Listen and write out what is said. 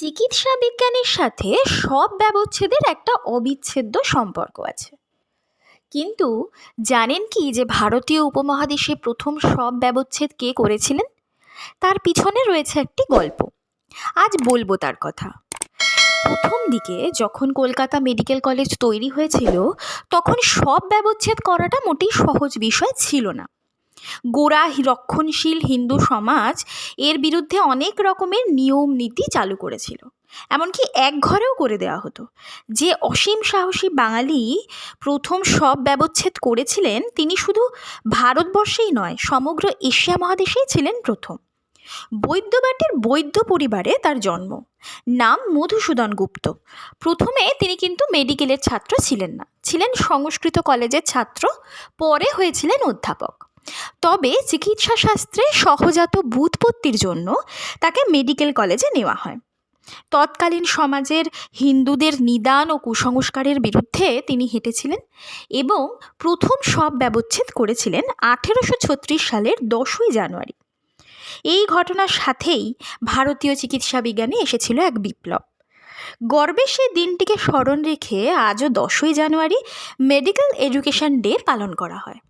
চিকিৎসা বিজ্ঞানের সাথে সব ব্যবচ্ছেদের একটা অবিচ্ছেদ্য সম্পর্ক আছে। কিন্তু জানেন কি যে ভারতীয় উপমহাদেশে প্রথম সব ব্যবচ্ছেদ কে করেছিলেন? তার পিছনে রয়েছে একটি গল্প। আজ বলব তার কথা। প্রথম দিকে যখন কলকাতা মেডিকেল কলেজ তৈরি হয়েছিল, তখন সব ব্যবচ্ছেদ করাটা মোটেই সহজ বিষয় ছিল না। গোড়া রক্ষণশীল হিন্দু সমাজ এর বিরুদ্ধে অনেক রকমের নিয়ম নীতি চালু করেছিল। এমনকি এক ঘরেও করে দেওয়া হতো। যে অসীম সাহসী বাঙালি প্রথম সব ব্যবচ্ছেদ করেছিলেন, তিনি শুধু ভারতবর্ষেই নয়, সমগ্র এশিয়া মহাদেশেই ছিলেন প্রথম। বৈদ্যবাটির বৈদ্য পরিবারে তার জন্ম। নাম মধুসূদন গুপ্ত। প্রথমে তিনি কিন্তু মেডিকেলের ছাত্র ছিলেন না। ছিলেন সংস্কৃত কলেজের ছাত্র, পরে হয়েছিলেন অধ্যাপক। তবে চিকিৎসা শাস্ত্রে সহজাত বুৎপত্তির জন্য তাকে মেডিকেল কলেজে নেওয়া হয়। তৎকালীন সমাজের হিন্দুদের নিদান ও কুসংস্কারের বিরুদ্ধে তিনি হেঁটেছিলেন এবং প্রথম সব ব্যবচ্ছেদ করেছিলেন আঠেরোশো ছত্রিশ সালের দশই জানুয়ারি। এই ঘটনার সাথেই ভারতীয় চিকিৎসা বিজ্ঞানে এসেছিল এক বিপ্লব। গর্বে সেই দিনটিকে স্মরণ রেখে আজও দশই জানুয়ারি মেডিকেল এডুকেশন ডে পালন করা হয়।